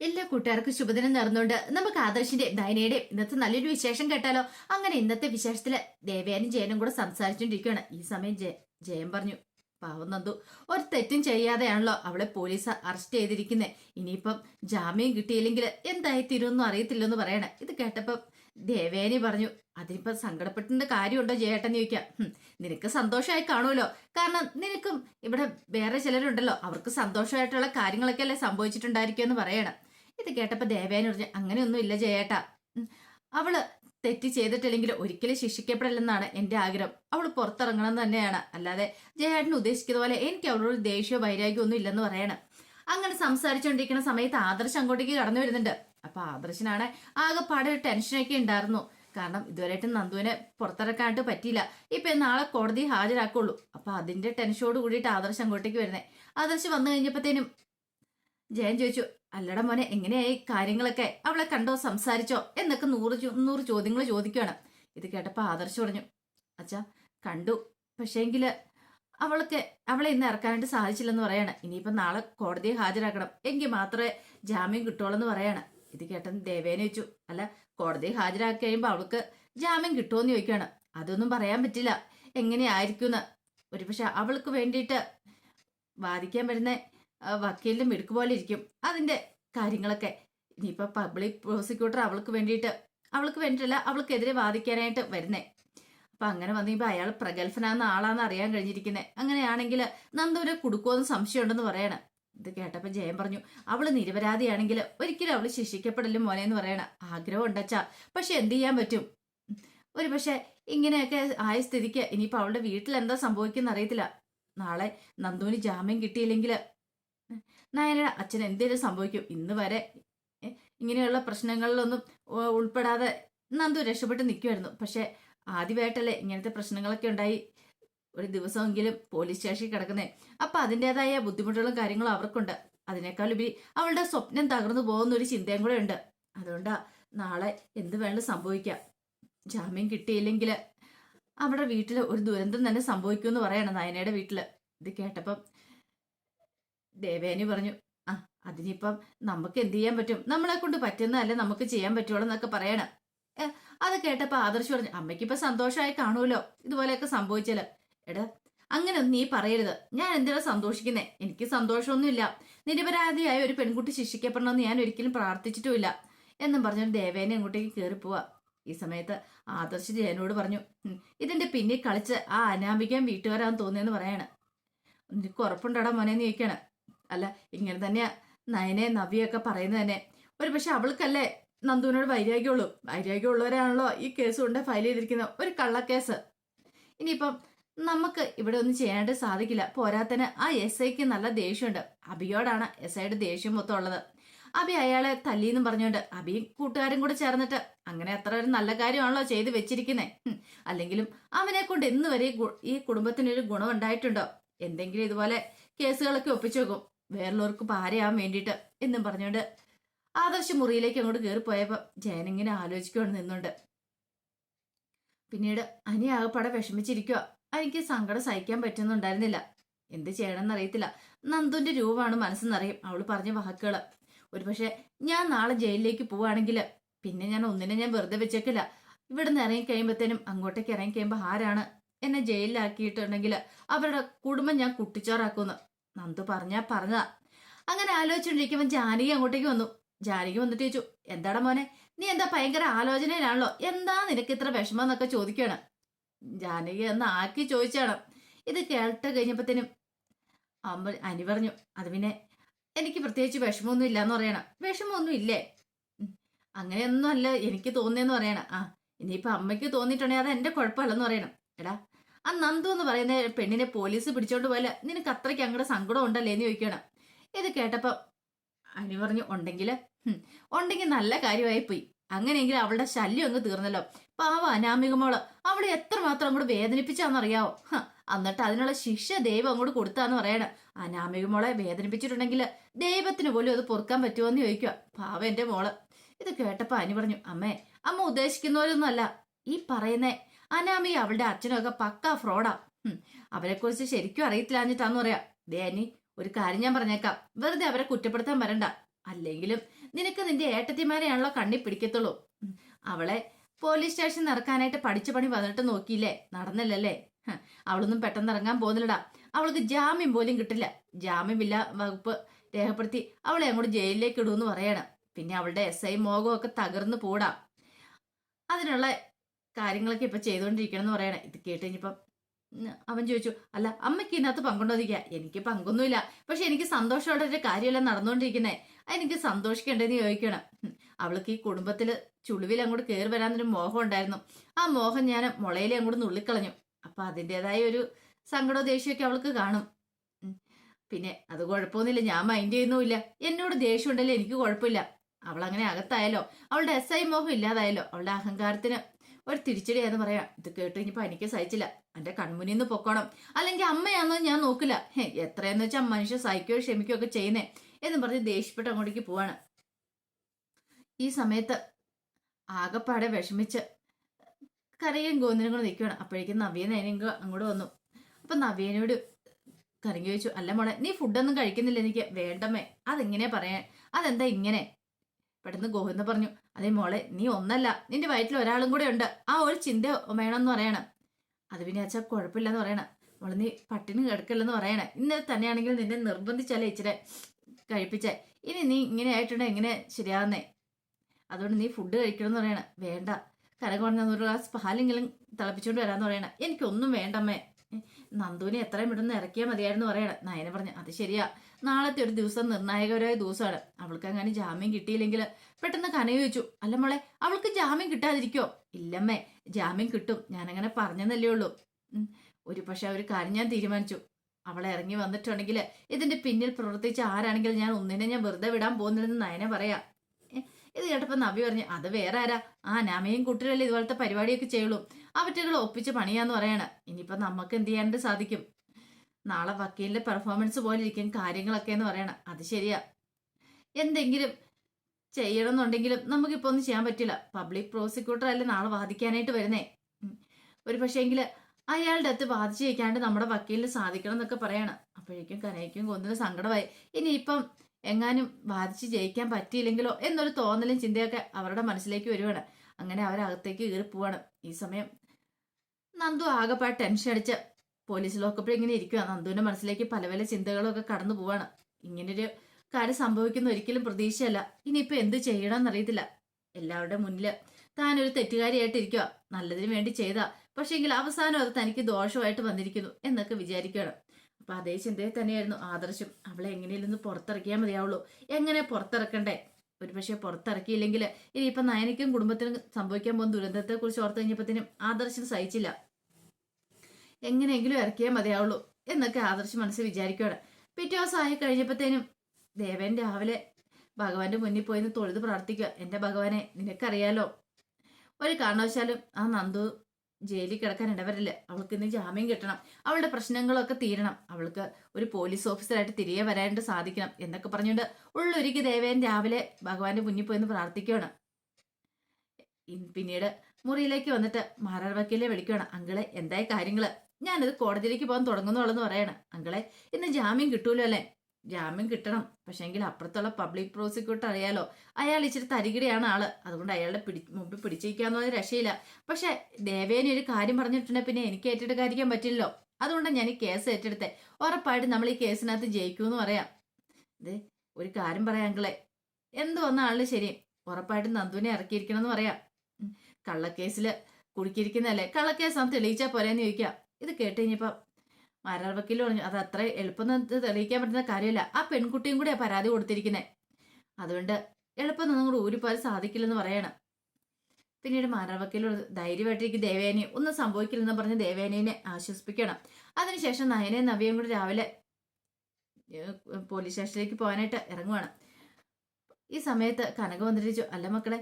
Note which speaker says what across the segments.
Speaker 1: എല്ലാ കൂട്ടുകാർക്കും ശുഭദിനം നേർന്നുകൊണ്ട് നമുക്ക് ആദർശിന്റെ ദയനയുടെ ഇന്നത്തെ നല്ലൊരു വിശേഷം കേട്ടാലോ? അങ്ങനെ ഇന്നത്തെ വിശേഷത്തിൽ ദേവയാനും ജയനും കൂടെ സംസാരിച്ചോണ്ടിരിക്കുകയാണ് ഈ സമയം ജയ ജയൻ പറഞ്ഞു. പാവം നന്ദു. ഒരു തെറ്റും ചെയ്യാതെയാണല്ലോ അവളെ പോലീസ് അറസ്റ്റ് ചെയ്തിരിക്കുന്നത് ഇനിയിപ്പം ജാമ്യം കിട്ടിയില്ലെങ്കിൽ എന്തായി തീരുമെന്നും അറിയത്തില്ലെന്ന് പറയണേ. ഇത് കേട്ടപ്പം ദേവേനി പറഞ്ഞു അതിനിപ്പം സങ്കടപ്പെട്ടിന്റെ കാര്യമുണ്ടോ ജയേട്ടൻ? ചോദിക്കാം. നിനക്ക് സന്തോഷമായി കാണുമല്ലോ. കാരണം നിനക്കും ഇവിടെ വേറെ ചിലരുണ്ടല്ലോ. അവർക്ക് സന്തോഷമായിട്ടുള്ള കാര്യങ്ങളൊക്കെ അല്ലേ സംഭവിച്ചിട്ടുണ്ടായിരിക്കും എന്ന് പറയണം. ഇത് കേട്ടപ്പോ ദേവേന പറഞ്ഞു അങ്ങനെയൊന്നും ഇല്ല ജയേട്ടാ. അവൾ തെറ്റ് ചെയ്തിട്ടില്ലെങ്കിൽ ഒരിക്കലും ശിക്ഷിക്കപ്പെടില്ലെന്നാണ് എന്റെ ആഗ്രഹം. അവൾ പുറത്തിറങ്ങണം തന്നെയാണ്. അല്ലാതെ ജയേട്ടൻ ഉദ്ദേശിക്കുന്ന പോലെ എനിക്ക് അവളോട് ദേഷ്യമോ വൈരാഗ്യമോ ഒന്നും ഇല്ലെന്ന് പറയണം. അങ്ങനെ സംസാരിച്ചുകൊണ്ടിരിക്കുന്ന സമയത്ത് ആദർശ് അങ്ങോട്ടേക്ക് കടന്നു വരുന്നുണ്ട്. അപ്പൊ ആദർശനാണ് ആകെ ഒരു ടെൻഷനൊക്കെ ഉണ്ടായിരുന്നു. കാരണം ഇതുവരെയായിട്ടും നന്ദുവിനെ പുറത്തിറക്കാനായിട്ട് പറ്റിയില്ല. ഇപ്പൊ നാളെ കോടതി ഹാജരാക്കുള്ളൂ. അപ്പൊ അതിന്റെ ടെൻഷനോട് കൂടിയിട്ട് ആദർശ് അങ്ങോട്ടേക്ക് വരുന്നേ. ആദർശ് വന്നു കഴിഞ്ഞപ്പോഴത്തേനും ജയൻ ചോദിച്ചു അല്ലട മോനെ എങ്ങനെയായി കാര്യങ്ങളൊക്കെ? അവളെ കണ്ടോ സംസാരിച്ചോ? എന്നൊക്കെ നൂറ് നൂറ് ചോദ്യങ്ങൾ ചോദിക്കുകയാണ് ഇത് കേട്ടപ്പോൾ ആദർശ് പറഞ്ഞു അച്ഛാ കണ്ടു. പക്ഷേങ്കിൽ അവൾക്ക് അവളെ ഇന്ന് ഇറക്കാനായിട്ട് സാധിച്ചില്ലെന്ന് പറയാണ്. ഇനിയിപ്പം നാളെ കോടതിയെ ഹാജരാക്കണം. എങ്കിൽ മാത്രമേ ജാമ്യം കിട്ടുള്ളൂ പറയാണ്. ഇത് കേട്ടൻ ദേവേനെ വെച്ചു. അല്ല കോടതിയെ ഹാജരാക്കി കഴിയുമ്പോൾ അവൾക്ക് ജാമ്യം കിട്ടുമെന്ന് ചോദിക്കുകയാണ് അതൊന്നും പറയാൻ പറ്റില്ല. എങ്ങനെയായിരിക്കും എന്ന് ഒരുപക്ഷെ അവൾക്ക് വേണ്ടിയിട്ട് വാദിക്കാൻ വരുന്ന വക്കീലിന്റെ മിടുക്ക് പോലെ ഇരിക്കും. അതിന്റെ കാര്യങ്ങളൊക്കെ. ഇനിയിപ്പോ പബ്ലിക് പ്രോസിക്യൂട്ടർ അവൾക്ക് വേണ്ടിയിട്ട് അവൾക്ക് വേണ്ടിയിട്ടല്ല അവൾക്കെതിരെ വാദിക്കാനായിട്ട് വരുന്നേ. അപ്പൊ അങ്ങനെ വന്നിപ്പോ അയാൾ പ്രഗത്ഭനാകുന്ന ആളാന്ന് അറിയാൻ കഴിഞ്ഞിരിക്കുന്നത് അങ്ങനെയാണെങ്കിൽ നന്ദൂരെ കൊടുക്കുമെന്ന് സംശയമുണ്ടെന്ന് പറയണ. ഇത് കേട്ടപ്പോ ജയൻ പറഞ്ഞു അവൾ നിരപരാധിയാണെങ്കിൽ ഒരിക്കലും അവൾ ശിക്ഷിക്കപ്പെടലും മോനെ എന്ന് പറയണ. ആഗ്രഹം ഉണ്ടച്ചാ പക്ഷെ എന്ത് ചെയ്യാൻ പറ്റും? ഒരു പക്ഷെ ഇങ്ങനെയൊക്കെ ആയ സ്ഥിതിക്ക് ഇനിയിപ്പോ അവളുടെ വീട്ടിൽ എന്താ സംഭവിക്കുന്ന അറിയത്തില്ല. നാളെ നന്ദുവിന് ജാമ്യം കിട്ടിയില്ലെങ്കിൽ നയനയുടെ അച്ഛൻ എന്തേലും സംഭവിക്കും. ഇന്ന് വരെ ഇങ്ങനെയുള്ള പ്രശ്നങ്ങളിലൊന്നും ഉൾപ്പെടാതെ നന്ദു രക്ഷപ്പെട്ട് നിൽക്കുമായിരുന്നു പക്ഷെ ആദ്യമായിട്ടല്ലേ ഇങ്ങനത്തെ പ്രശ്നങ്ങളൊക്കെ ഉണ്ടായി. ഒരു ദിവസമെങ്കിലും പോലീസ് സ്റ്റേഷനിൽ കിടക്കുന്നേ. അപ്പൊ അതിന്റെതായ ബുദ്ധിമുട്ടുകളും കാര്യങ്ങളും അവർക്കുണ്ട്. അതിനേക്കാളുപരി അവളുടെ സ്വപ്നം തകർന്നു പോകുന്ന ഒരു ചിന്തയും കൂടെ ഉണ്ട്. അതുകൊണ്ടാ നാളെ എന്ത് വേണം സംഭവിക്കാം. ജാമ്യം കിട്ടിയില്ലെങ്കിൽ അവിടെ വീട്ടിൽ ഒരു ദുരന്തം തന്നെ സംഭവിക്കുമെന്ന് പറയണം നയനയുടെ വീട്ടിൽ ഇത് കേട്ടപ്പം ദേവേനി പറഞ്ഞു ആ അതിനിപ്പം നമുക്ക് എന്ത് ചെയ്യാൻ പറ്റും? നമ്മളെ കൊണ്ട് പറ്റുന്നതല്ലേ നമുക്ക് ചെയ്യാൻ പറ്റുള്ളൂ എന്നൊക്കെ പറയണം. അത് കേട്ടപ്പോ ആദർശ് പറഞ്ഞു അമ്മയ്ക്ക് അമ്മയ്ക്കിപ്പോ സന്തോഷമായി കാണുമല്ലോ? ഇതുപോലെയൊക്കെ സംഭവിച്ചാൽ എടാ അങ്ങനെയൊന്നും നീ പറയരുത്. ഞാൻ എന്തിനാ സന്തോഷിക്കുന്നേ? എനിക്ക് സന്തോഷമൊന്നുമില്ല. നിരപരാധിയായ ഒരു പെൺകുട്ടി ശിക്ഷിക്കപ്പെടണമെന്ന് ഞാൻ ഒരിക്കലും പ്രാർത്ഥിച്ചിട്ടുമില്ല. എന്നും പറഞ്ഞൊരു ദേവേനെ അങ്ങോട്ടേക്ക് കയറി പോവാ. ഈ സമയത്ത് ആദർശ് ജയനോട് പറഞ്ഞു ഇതിന്റെ പിന്നിൽ കളിച്ച് ആ അനാമികം വീട്ടുകാരാന്ന് തോന്നിയെന്ന് പറയാണ്. നിനക്ക് ഉറപ്പുണ്ടടാ മോനെ? ചോദിക്കാണ്. അല്ല ഇങ്ങനെ തന്നെയാ നയനെ നവിയൊക്കെ പറയുന്നത് തന്നെ. ഒരു പക്ഷെ അവൾക്കല്ലേ നന്ദുവിനോട് വൈരാഗ്യമുള്ളൂ. വൈരാഗ്യമുള്ളവരാണല്ലോ ഈ കേസ് കൊണ്ട് ഫയൽ ചെയ്തിരിക്കുന്ന ഒരു കള്ളക്കേസ്. ഇനിയിപ്പം നമുക്ക് ഇവിടെ ഒന്നും ചെയ്യാനായിട്ട് സാധിക്കില്ല. പോരാത്തന് ആ എസ് ഐക്ക് നല്ല ദേഷ്യമുണ്ട്. അബിയോടാണ് എസ് ഐയുടെ ദേഷ്യം മൊത്തം ഉള്ളത്. അബി അയാളെ തല്ലിന്നും പറഞ്ഞുകൊണ്ട് അബി കൂട്ടുകാരും കൂടെ ചേർന്നിട്ട് അങ്ങനെ അത്ര ഒരു നല്ല കാര്യമാണല്ലോ ചെയ്ത് വെച്ചിരിക്കുന്നത് അല്ലെങ്കിലും അവനെ കൊണ്ട് ഇന്ന് വരെ ഈ കുടുംബത്തിനൊരു ഗുണം ഉണ്ടായിട്ടുണ്ടോ എന്തെങ്കിലും ഇതുപോലെ കേസുകളൊക്കെ ഒപ്പിച്ചു വെക്കും. വേറുള്ളവർക്ക് പാരയാൻ വേണ്ടിയിട്ട് എന്നും പറഞ്ഞുകൊണ്ട് ആദർശ മുറിയിലേക്ക് അങ്ങോട്ട് കയറി പോയപ്പോ ജയനിങ്ങനെ ആലോചിക്കുകയാണ് നിന്നുണ്ട് പിന്നീട് അനി ആകപ്പാടെ വിഷമിച്ചിരിക്കുക എനിക്ക് സങ്കടം സഹിക്കാൻ പറ്റുന്നുണ്ടായിരുന്നില്ല. എന്ത് ചെയ്യണമെന്നറിയത്തില്ല. നന്ദുന്റെ രൂപമാണ് മനസ്സെന്നറിയും. അവൾ പറഞ്ഞ വാക്കുകൾ. ഒരുപക്ഷെ ഞാൻ നാളെ ജയിലിലേക്ക് പോവുകയാണെങ്കിൽ പിന്നെ ഞാൻ ഒന്നിനെ ഞാൻ വെറുതെ വെച്ചേക്കില്ല. ഇവിടെ നിന്ന് ഇറങ്ങി കഴിയുമ്പോഴത്തേനും അങ്ങോട്ടേക്ക് ഇറങ്ങി കഴിയുമ്പോൾ ആരാണ്? എന്നെ ജയിലിലാക്കിയിട്ടുണ്ടെങ്കിൽ അവരുടെ കുടുംബം ഞാൻ കുട്ടിച്ചോറാക്കുന്നു നന്ദു പറഞ്ഞാ പറഞ്ഞതാ അങ്ങനെ ആലോചിച്ചുകൊണ്ടിരിക്കുമ്പോൾ ജാനകി അങ്ങോട്ടേക്ക് വന്നു. ജാനകി വന്നിട്ട് ചോദിച്ചു എന്താടാ മോനെ നീ എന്താ ഭയങ്കര ആലോചനയിലാണല്ലോ? എന്താ നിനക്ക് ഇത്ര വിഷമം എന്നൊക്കെ ചോദിക്കുകയാണ് ജാനകി എന്ന് ആക്കി ചോദിച്ചാണ്. ഇത് കേട്ട് കഴിഞ്ഞപ്പോഴത്തേനും അമ്മ അനി പറഞ്ഞു അത് പിന്നെ എനിക്ക് പ്രത്യേകിച്ച് വിഷമമൊന്നും ഇല്ലാന്ന് പറയണം. വിഷമമൊന്നും ഇല്ലേ. അങ്ങനെയൊന്നും അല്ല എനിക്ക് തോന്നിയെന്ന് പറയണം. ആ ഇനിയിപ്പൊ അമ്മയ്ക്ക് തോന്നിയിട്ടുണ്ടെങ്കിൽ അത് എന്റെ കുഴപ്പമല്ലെന്ന് പറയണം. എടാ ആ നന്ദു എന്ന് പറയുന്ന പെണ്ണിനെ പോലീസ് പിടിച്ചോണ്ട് പോയാൽ നിനക്ക് അത്രയ്ക്ക് അങ്ങോട്ട് സങ്കടം ഉണ്ടല്ലേ എന്ന് ചോദിക്കണം ഇത് കേട്ടപ്പോ അനു പറഞ്ഞു ഉണ്ടെങ്കിൽ ഉണ്ടെങ്കിൽ നല്ല കാര്യമായി പോയി. അങ്ങനെയെങ്കിൽ അവളുടെ ശല്യം അങ്ങ് തീർന്നല്ലോ. പാവ അനാമികമോൾ അവളെ എത്രമാത്രം അങ്ങോട്ട് വേദനിപ്പിച്ചാന്നറിയാവോ? എന്നിട്ട് അതിനുള്ള ശിക്ഷ ദൈവം അങ്ങോട്ട് കൊടുത്താന്ന് പറയണ. അനാമികമോളെ വേദനിപ്പിച്ചിട്ടുണ്ടെങ്കിൽ ദൈവത്തിന് പോലും അത് പൊറുക്കാൻ പറ്റുമോ എന്ന് ചോദിക്കുക പാവ എന്റെ മോൾ. ഇത് കേട്ടപ്പോ അനി പറഞ്ഞു അമ്മേ അമ്മ ഉദ്ദേശിക്കുന്നവരൊന്നുമല്ല. ഈ പറയുന്നേ അനാമിക അവളുടെ അച്ഛനൊക്കെ പക്കാ ഫ്രോഡാ. അവരെ കുറിച്ച് ശരിക്കും അറിയത്തില്ലാഞ്ഞിട്ടാന്ന് പറയാ ദേനി ഒരു കാര്യം ഞാൻ പറഞ്ഞേക്കാം. വെറുതെ അവരെ കുറ്റപ്പെടുത്താൻ വരണ്ട. അല്ലെങ്കിലും നിനക്ക് നിന്റെ ഏട്ടത്തിമാരെയാണല്ലോ കണ്ണി പിടിക്കത്തുള്ളൂ. അവളെ പോലീസ് സ്റ്റേഷൻ ഇറക്കാനായിട്ട് പഠിച്ച പണി വന്നിട്ട് നോക്കിയില്ലേ? നടന്നില്ലല്ലേ? അവളൊന്നും പെട്ടെന്ന് ഇറങ്ങാൻ പോകുന്നില്ലടാ. അവൾക്ക് ജാമ്യം പോലും കിട്ടില്ല. ജാമ്യമില്ല വകുപ്പ് രേഖപ്പെടുത്തി അവളെ അങ്ങോട്ട് ജയിലിലേക്ക് ഇടുമെന്ന് പറയണം. പിന്നെ അവളുടെ എസ് ഐ മോഹമൊക്കെ തകർന്നു പോടാം. അതിനുള്ള കാര്യങ്ങളൊക്കെ ഇപ്പം ചെയ്തുകൊണ്ടിരിക്കണം എന്ന് പറയണേ. ഇത് കേട്ട് കഴിഞ്ഞപ്പം അവൻ ചോദിച്ചു അല്ല അമ്മയ്ക്ക് ഇതിനകത്ത് പങ്കുണ്ടോന്നിരിക്കുക എനിക്ക് പങ്കൊന്നുമില്ല. പക്ഷെ എനിക്ക് സന്തോഷമുള്ള ഒരു കാര്യമല്ല നടന്നുകൊണ്ടിരിക്കുന്നത് എനിക്ക് സന്തോഷിക്കേണ്ടതെന്ന് ചോദിക്കണം. അവൾക്ക് ഈ കുടുംബത്തിൽ ചുളിവിൽ അങ്ങോട്ട് കയറി വരാനൊരു മോഹം ഉണ്ടായിരുന്നു. ആ മോഹം ഞാൻ മുളയിലെ അങ്ങോട്ട് നുള്ളിക്കളഞ്ഞു. അപ്പം അതിന്റെതായ ഒരു സങ്കടവും ദേഷ്യമൊക്കെ അവൾക്ക് കാണും. പിന്നെ അത് കുഴപ്പമൊന്നുമില്ല. ഞാൻ മൈൻഡ് ചെയ്യുന്നുമില്ല. എന്നോട് ദേഷ്യം ഉണ്ടല്ലോ എനിക്ക് കുഴപ്പമില്ല. അവൾ അങ്ങനെ അകത്തായാലോ? അവളുടെ എസ് ഐ മോഹം ഇല്ലാതായല്ലോ അവളുടെ അഹങ്കാരത്തിന് ഒരു തിരിച്ചടി എന്ന് പറയാം. ഇത് കേട്ട് ഇനിയിപ്പോ എനിക്ക് സഹിച്ചില്ല. എന്റെ കൺമുന്നിൽ നിന്ന് പൊക്കോണം. അല്ലെങ്കിൽ അമ്മയാണെന്ന് ഞാൻ നോക്കില്ല. ഹേ എത്രയെന്ന് വെച്ചാൽ മനുഷ്യ സഹിക്കുകയോ ക്ഷമിക്കുകയോ ഒക്കെ ചെയ്യുന്നേ എന്ന് പറഞ്ഞ് ദേഷ്യപ്പെട്ട് അങ്ങോട്ടേക്ക് പോവാണ്. ഈ സമയത്ത് ആകപ്പാടെ വിഷമിച്ച് കരയും ഗോന്തിനും കൂടെ നിൽക്കുകയാണ് അപ്പോഴേക്കും നവ്യൻ അതിനും അങ്ങോട്ട് വന്നു. അപ്പൊ നവ്യനോട് കരങ്ങി ചോദിച്ചു അല്ല മോളെ നീ ഫുഡൊന്നും കഴിക്കുന്നില്ല എനിക്ക്. വേണ്ടമ്മേ. അതെങ്ങനെയാ പറയാൻ? അതെന്താ ഇങ്ങനെ? പെട്ടെന്ന് ഗോവിന്ദ പറഞ്ഞു അതേ മോളെ നീ ഒന്നല്ല നിന്റെ വയറ്റിൽ ഒരാളും കൂടെ ഉണ്ട്. ആ ഒരു ചിന്ത വേണമെന്ന് പറയണം. അത് പിന്നെ അച്ഛാ കുഴപ്പമില്ലെന്ന് പറയണം. മോളെ നീ പട്ടിണി കിടക്കില്ലെന്ന് പറയണേ. ഇന്നലെ തന്നെയാണെങ്കിൽ നിന്നെ നിർബന്ധിച്ചാലേ ഇച്ചിരി കഴിപ്പിച്ചേ. ഇനി നീ ഇങ്ങനെ ആയിട്ടുണ്ട് എങ്ങനെ ശരിയാവുന്നേ? അതുകൊണ്ട് നീ ഫുഡ് കഴിക്കണമെന്ന് പറയണേ. വേണ്ട. കരകുറഞ്ഞ ഒരു ഗ്ലാസ് പാലെങ്കിലും തിളപ്പിച്ചുകൊണ്ട് വരാമെന്ന് പറയണേ. എനിക്കൊന്നും വേണ്ടമ്മേ. നന്ദുവിനെ എത്രയും പെട്ടെന്ന് ഇറക്കിയാൽ മതിയായിരുന്നു പറയണം. നയന പറഞ്ഞു അത് ശരിയാ. നാളത്തെ ഒരു ദിവസം നിർണായകപരമായ ദിവസമാണ്. അവൾക്ക് അങ്ങനെ ജാമ്യം കിട്ടിയില്ലെങ്കിൽ പെട്ടെന്ന് കനയോച്ചു അല്ല മോളെ അവൾക്ക് ജാമ്യം കിട്ടാതിരിക്കോ? ഇല്ലമ്മേ ജാമ്യം കിട്ടും. ഞാനങ്ങനെ പറഞ്ഞെന്നല്ലേ ഉള്ളൂ. ഒരു പക്ഷെ ഒരു കാര്യം ഞാൻ തീരുമാനിച്ചു. അവളെ ഇറങ്ങി വന്നിട്ടുണ്ടെങ്കിൽ ഇതിന്റെ പിന്നിൽ പ്രവർത്തിച്ച ആരാണെങ്കിൽ ഞാൻ ഒന്നിനെ ഞാൻ വെറുതെ വിടാൻ പോകുന്നില്ലെന്ന് നയന പറയാ. ഇത് കേട്ടപ്പോ നവി പറഞ്ഞു അത് വേറെ ആരാ? ആ നാമയും കുട്ടികളല്ലേ ഇതുപോലത്തെ പരിപാടിയൊക്കെ ചെയ്യുള്ളൂ. ആ അവറ്റകൾ ഒപ്പിച്ച് പണിയാന്ന് പറയണ. ഇനിയിപ്പൊ നമുക്ക് എന്ത് ചെയ്യാണ്ട് സാധിക്കും? നാളെ വക്കീലിന്റെ പെർഫോമൻസ് പോലെ ഇരിക്കും കാര്യങ്ങളൊക്കെ എന്ന് പറയണം. അത് ശരിയാ. എന്തെങ്കിലും ചെയ്യണമെന്നുണ്ടെങ്കിലും നമുക്കിപ്പോ ഒന്നും ചെയ്യാൻ പറ്റില്ല. പബ്ലിക് പ്രോസിക്യൂട്ടർ അല്ലേ നാളെ വാദിക്കാനായിട്ട് വരുന്നേ. ഒരു പക്ഷേങ്കിൽ അയാളുടെ അടുത്ത് വാദിച്ചു ജയിക്കാണ്ട് നമ്മുടെ വക്കീലിന് സാധിക്കണം എന്നൊക്കെ പറയണം. അപ്പോഴേക്കും കനയ്ക്കും കൊന്നിന് സങ്കടമായി. ഇനിയിപ്പം എങ്ങാനും വാദിച്ച് ജയിക്കാൻ പറ്റിയില്ലെങ്കിലോ എന്നൊരു തോന്നലും ചിന്തയൊക്കെ അവരുടെ മനസ്സിലേക്ക് വരുവാണ്. അങ്ങനെ അവരകത്തേക്ക് കയറി പോവാണ്. ഈ സമയം നന്ദു ആകെപ്പാട് ടെൻഷൻ അടിച്ച് പോലീസ് ലോക്കപ്പിൽ ഇങ്ങനെ ഇരിക്കുക നന്ദുവിന്റെ മനസ്സിലേക്ക് പല പല ചിന്തകളൊക്കെ കടന്നു പോവാണ്. ഇങ്ങനൊരു കാര്യം സംഭവിക്കുന്ന ഒരിക്കലും പ്രതീക്ഷയല്ല. ഇനിയിപ്പോ എന്ത് ചെയ്യണം ചെയ്യണമെന്നറിയത്തില്ല. എല്ലാവരുടെ മുന്നിൽ താനൊരു തെറ്റുകാരിയായിട്ട് ഇരിക്കുക നല്ലതിന് വേണ്ടി ചെയ്താ. പക്ഷേങ്കിൽ അവസാനം അത് തനിക്ക് ദോഷമായിട്ട് വന്നിരിക്കുന്നു എന്നൊക്കെ വിചാരിക്കുകയാണ് അപ്പൊ അതേ ചിന്തയിൽ തന്നെയായിരുന്നു. ആദർശം അവളെ എങ്ങനെയൊന്ന് പുറത്തിറക്കിയാൽ മതിയാവുള്ളൂ. എങ്ങനെ പുറത്തിറക്കണ്ടേ? ഒരു പക്ഷേ പുറത്തിറക്കിയില്ലെങ്കിൽ ഇനിയിപ്പം നയനയ്ക്കും കുടുംബത്തിനും സംഭവിക്കാൻ പോകുന്ന ദുരന്തത്തെ കുറിച്ച് ഓർത്തു കഴിഞ്ഞപ്പോഴത്തേനും ആദർശം സഹിച്ചില്ല. എങ്ങനെയെങ്കിലും ഇറക്കിയാൽ മതിയാവുള്ളൂ എന്നൊക്കെ ആദർശം മനസ്സിൽ വിചാരിക്കുകയാണ് പിറ്റേ ദിവസം ആയി കഴിഞ്ഞപ്പോഴത്തേനും ദേവൻ രാവിലെ ഭഗവാന്റെ മുന്നിൽ പോയി തൊഴുത് പ്രാർത്ഥിക്കുക എന്റെ ഭഗവാനെ നിനക്കറിയാലോ ഒരു കാരണവശാലും ആ നന്ദു ജയിലിൽ കിടക്കാൻ ഇടവരില്ല അവൾക്ക് ഇന്ന് ജാമ്യം കിട്ടണം. അവളുടെ പ്രശ്നങ്ങളൊക്കെ തീരണം. അവൾക്ക് ഒരു പോലീസ് ഓഫീസറായിട്ട് തിരികെ വരാനായിട്ട് സാധിക്കണം എന്നൊക്കെ പറഞ്ഞുകൊണ്ട് ഉള്ളൊരുക്കി ദേവേൻ രാവിലെ ഭഗവാന്റെ മുന്നിൽ പോയെന്ന് പ്രാർത്ഥിക്കുകയാണ്. പിന്നീട് മുറിയിലേക്ക് വന്നിട്ട് മാറാർ വക്കീലെ വിളിക്കുകയാണ്. അങ്കിളെ എന്തായി കാര്യങ്ങൾ? ഞാനത് കോടതിയിലേക്ക് പോകാൻ തുടങ്ങുന്നുള്ളെന്ന് പറയണം. അങ്കിളെ ഇന്ന് ജാമ്യം കിട്ടൂലോ അല്ലേ ജാമ്യം കിട്ടണം. പക്ഷേങ്കിൽ അപ്പുറത്തുള്ള പബ്ലിക് പ്രോസിക്യൂട്ടർ അറിയാലോ. അയാൾ ഇച്ചിരി തരികിടയാണ് ആൾ. അതുകൊണ്ട് അയാളുടെ പിടി മുമ്പിൽ പിടിച്ചിരിക്കാന്ന് പറഞ്ഞ രക്ഷയില്ല. പക്ഷെ ദേവേനെ ഒരു കാര്യം പറഞ്ഞിട്ടുണ്ടെങ്കിൽ പിന്നെ എനിക്ക് ഏറ്റെടുക്കാതിരിക്കാൻ പറ്റില്ലല്ലോ. അതുകൊണ്ട് ഞാൻ ഈ കേസ് ഏറ്റെടുത്തെ. ഉറപ്പായിട്ട് നമ്മൾ ഈ കേസിനകത്ത് ജയിക്കുമെന്ന് പറയാം. ഇത് ഒരു കാര്യം പറയാം അങ്കിളെ. എന്ത് വന്ന ആളിന് ശരി? ഉറപ്പായിട്ടും നന്ദുവിനെ ഇറക്കിയിരിക്കണം എന്ന് പറയാം. കള്ളക്കേസിൽ കുടുക്കിയിരിക്കുന്നതല്ലേ? കള്ളക്കേസ് നാം തെളിയിച്ചാൽ പോരെന്ന് ചോദിക്കാം. ഇത് കേട്ട് കഴിഞ്ഞപ്പോ മാരാർ വക്കീലും പറഞ്ഞു അത് അത്ര എളുപ്പം തെളിയിക്കാൻ പറ്റുന്ന കാര്യമല്ല. ആ പെൺകുട്ടിയും കൂടെ പരാതി കൊടുത്തിരിക്കുന്നത് അതുകൊണ്ട് എളുപ്പം നിന്നും കൂടെ ഊരിപ്പോൻ സാധിക്കില്ലെന്ന് പറയണം. പിന്നീട് മാരാർ വക്കീൽ പറഞ്ഞു, ധൈര്യമായിട്ടിരിക്കും ദേവേനെ. ഒന്നും സംഭവിക്കില്ലെന്ന് പറഞ്ഞ് ദേവേനെ ആശ്വസിപ്പിക്കണം. അതിനുശേഷം നയനെ നവിയും കൂടി രാവിലെ പോലീസ് സ്റ്റേഷനിലേക്ക് പോകാനായിട്ട് ഇറങ്ങുവാണ്. ഈ സമയത്ത് കനക വന്നിരിച്ചു. അല്ല മക്കളെ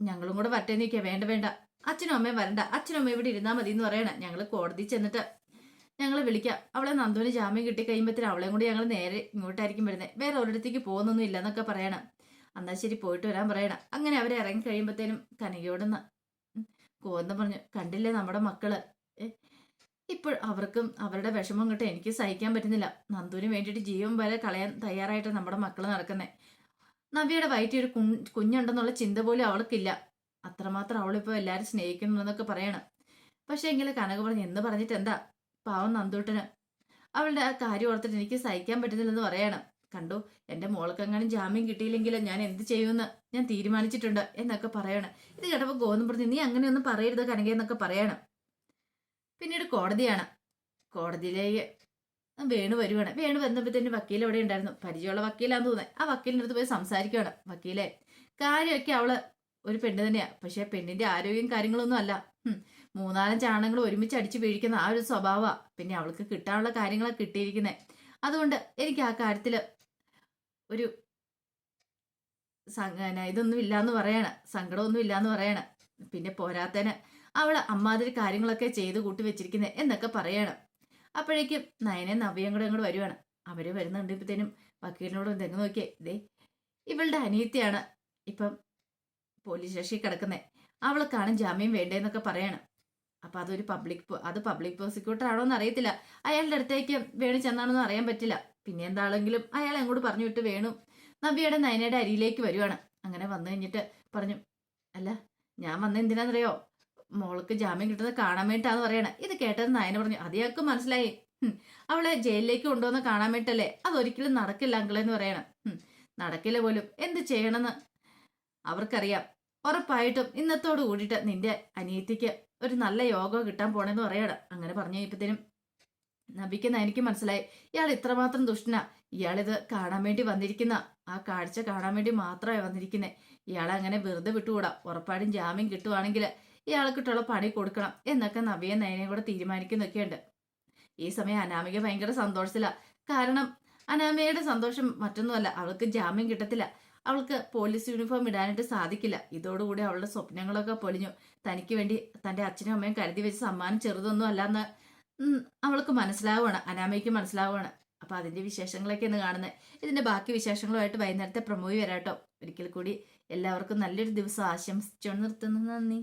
Speaker 1: ഞങ്ങളും കൂടെ വരട്ടെ നിൽക്കുക വേണ്ട വേണ്ട. അച്ഛനും അമ്മയും വരണ്ട. അച്ഛനും അമ്മയും ഇവിടെ ഇരുന്നാൽ മതി എന്ന് പറയണം. ഞങ്ങൾ കോടതി ചെന്നിട്ട് ഞങ്ങൾ വിളിക്കാം. അവളെ നന്ദുവിന് ജാമ്യം കിട്ടി കഴിയുമ്പോഴത്തേനും അവളെയും കൂടി ഞങ്ങൾ നേരെ ഇങ്ങോട്ടായിരിക്കും വരുന്നത് വേറെ ഒരിടത്തേക്ക് പോകുന്നൊന്നും ഇല്ല എന്നൊക്കെ പറയണം. എന്നാൽ ശരി പോയിട്ട് വരാൻ പറയണം. അങ്ങനെ അവരെ ഇറങ്ങി കഴിയുമ്പോഴത്തേനും കനകയോടുന്ന കോന്ത പറഞ്ഞു കണ്ടില്ലേ നമ്മുടെ മക്കൾ? ഇപ്പോൾ അവർക്കും അവരുടെ വിഷമം കിട്ടും എനിക്ക് സഹിക്കാൻ പറ്റുന്നില്ല. നന്ദുവിന് വേണ്ടിയിട്ട് ജീവൻ വരെ കളയാൻ തയ്യാറായിട്ട് നമ്മുടെ മക്കൾ നടക്കുന്നത് നവ്യയുടെ വയറ്റിൽ ഒരു കുഞ്ഞ് കുഞ്ഞുണ്ടെന്നുള്ള ചിന്ത പോലും അവൾക്കില്ല. അത്രമാത്രം അവളിപ്പോൾ എല്ലാവരും സ്നേഹിക്കുന്നു എന്നൊക്കെ പറയണം. പക്ഷേ എങ്കിൽ കനക പറഞ്ഞു എന്ന് പറഞ്ഞിട്ട് എന്താ പാവം നന്ദൂട്ടന്. അവളുടെ ആ കാര്യം ഓർത്തിട്ട് എനിക്ക് സഹിക്കാൻ പറ്റുന്നില്ലെന്ന് പറയണം. കണ്ടു എന്റെ മോൾക്കെങ്ങാനും ജാമ്യം കിട്ടിയില്ലെങ്കിൽ ഞാൻ എന്ത് ചെയ്യുമെന്ന് ഞാൻ തീരുമാനിച്ചിട്ടുണ്ട് എന്നൊക്കെ പറയണം. ഇത് കേട്ടപ്പോൾ പറഞ്ഞു നീ അങ്ങനെയൊന്നും പറയരുത് കനകയെന്നൊക്കെ പറയണം. പിന്നീട് കോടതിയാണ്. കോടതിയിലേക്ക് വേണു വരുവാണ്. വേണു തന്നെ വക്കീൽ അവിടെ ഉണ്ടായിരുന്നു? പരിചയമുള്ള വക്കീലാന്ന് തോന്നുന്നത് ആ വക്കീലിന്റെ അടുത്ത് പോയി സംസാരിക്കുവാണ്. വക്കീലെ കാര്യമൊക്കെ അവൾ ഒരു പെണ്ണ് തന്നെയാണ് പക്ഷേ പെണ്ണിന്റെ ആരോഗ്യം കാര്യങ്ങളൊന്നും അല്ല. ഹും, മൂന്നാലും ചാണകങ്ങൾ ഒരുമിച്ച് അടിച്ചു വീഴിക്കുന്ന ആ ഒരു സ്വഭാവ പിന്നെ അവൾക്ക് കിട്ടാനുള്ള കാര്യങ്ങളാണ് കിട്ടിയിരിക്കുന്നത് അതുകൊണ്ട് എനിക്ക് ആ കാര്യത്തിൽ ഒരു ഇതൊന്നും ഇല്ലാന്ന് പറയാണ്. സങ്കടമൊന്നും ഇല്ലാന്ന് പറയാണ്. പിന്നെ പോരാത്തന് അവൾ അമ്മാതിരി കാര്യങ്ങളൊക്കെ ചെയ്ത് കൂട്ടി വെച്ചിരിക്കുന്നത് എന്നൊക്കെ പറയണം. അപ്പോഴേക്കും നയനെ നവ്യം കൂടെ അങ്ങോട്ട് വരുവാണ്. അവർ വരുന്നുണ്ട് ഇപ്പത്തേനും. വക്കീലിനോട് എന്തെങ്കിലും നോക്കിയേ. ഇതേ ഇവളുടെ അനിയത്തിയാണ് ഇപ്പം പോലീസ് സ്റ്റേഷനിൽ കിടക്കുന്നത് അവൾക്കാണ് ജാമ്യം വേണ്ടതെന്നൊക്കെ പറയണം. അപ്പൊ അതൊരു പബ്ലിക് അത് പബ്ലിക് പ്രോസിക്യൂട്ടർ ആണോ എന്ന് അറിയത്തില്ല. അയാളുടെ അടുത്തേക്ക് വേണു ചെന്നാണെന്ന് അറിയാൻ പറ്റില്ല. പിന്നെ എന്താണെങ്കിലും അയാൾ അങ്ങോട്ട് പറഞ്ഞു വിട്ട് വേണു. നബിയുടെ നയനയുടെ അരിയിലേക്ക് വരുവാണ്. അങ്ങനെ വന്നു കഴിഞ്ഞിട്ട് പറഞ്ഞു അല്ല ഞാൻ വന്ന എന്തിനാന്നറിയോ? മോൾക്ക് ജാമ്യം കിട്ടുന്നത് കാണാൻ വേണ്ടിട്ടാന്ന് പറയണേ. ഇത് കേട്ടത് നയന പറഞ്ഞു അത് ഞങ്ങൾക്ക് മനസ്സിലായി. അവളെ ജയിലിലേക്ക് കൊണ്ടുവന്ന് കാണാൻ വേണ്ടിട്ടല്ലേ അതൊരിക്കലും നടക്കില്ല അങ്കിളെന്ന് പറയണം. നടക്കില്ല പോലും. എന്ത് ചെയ്യണമെന്ന് അവർക്കറിയാം. ഉറപ്പായിട്ടും ഇന്നത്തോട് കൂടിയിട്ട് നിന്റെ അനിയത്തിക്ക് ഒരു നല്ല യോഗ കിട്ടാൻ പോണെന്ന് പറയാട അങ്ങനെ പറഞ്ഞു കഴിഞ്ഞപ്പത്തേനും നബിക്കുന്ന എനിക്ക് മനസ്സിലായി. ഇയാൾ ഇത്രമാത്രം ദുഷ്ടന. ഇയാളിത് കാണാൻ വേണ്ടി വന്നിരിക്കുന്ന. ആ കാഴ്ച കാണാൻ വേണ്ടി മാത്രമേ വന്നിരിക്കുന്നത് ഇയാളെ അങ്ങനെ വെറുതെ വിട്ടുകൂടാ. ഉറപ്പായും ജാമ്യം കിട്ടുവാണെങ്കിൽ ഇയാൾക്കിട്ടുള്ള പണി കൊടുക്കണം എന്നൊക്കെ നബിയെ നയനെ കൂടെ തീരുമാനിക്കുന്നൊക്കെയുണ്ട്. ഈ സമയം അനാമിക ഭയങ്കര സന്തോഷത്തില. കാരണം അനാമയുടെ സന്തോഷം മറ്റൊന്നുമല്ല. അവൾക്ക് ജാമ്യം കിട്ടത്തില്ല. അവൾക്ക് പോലീസ് യൂണിഫോം ഇടാനായിട്ട് സാധിക്കില്ല. ഇതോടുകൂടി അവളുടെ സ്വപ്നങ്ങളൊക്കെ പൊലിഞ്ഞു തനിക്ക് വേണ്ടി തന്റെ അച്ഛനും അമ്മയും കരുതി വെച്ച് സമ്മാനം ചെറുതൊന്നും അല്ലാന്ന് അവൾക്ക് മനസ്സിലാവുകയാണ് അനാമയ്ക്ക് മനസ്സിലാവുകയാണ് അപ്പൊ അതിന്റെ ഇന്ന് കാണുന്നത് ഇതിന്റെ ബാക്കി വിശേഷങ്ങളുമായിട്ട് വൈകുന്നേരത്തെ പ്രമോയി വരാട്ടോ. ഒരിക്കൽ കൂടി എല്ലാവർക്കും നല്ലൊരു ദിവസം ആശംസിച്ചുകൊണ്ട് നിർത്തുന്നു. നന്ദി.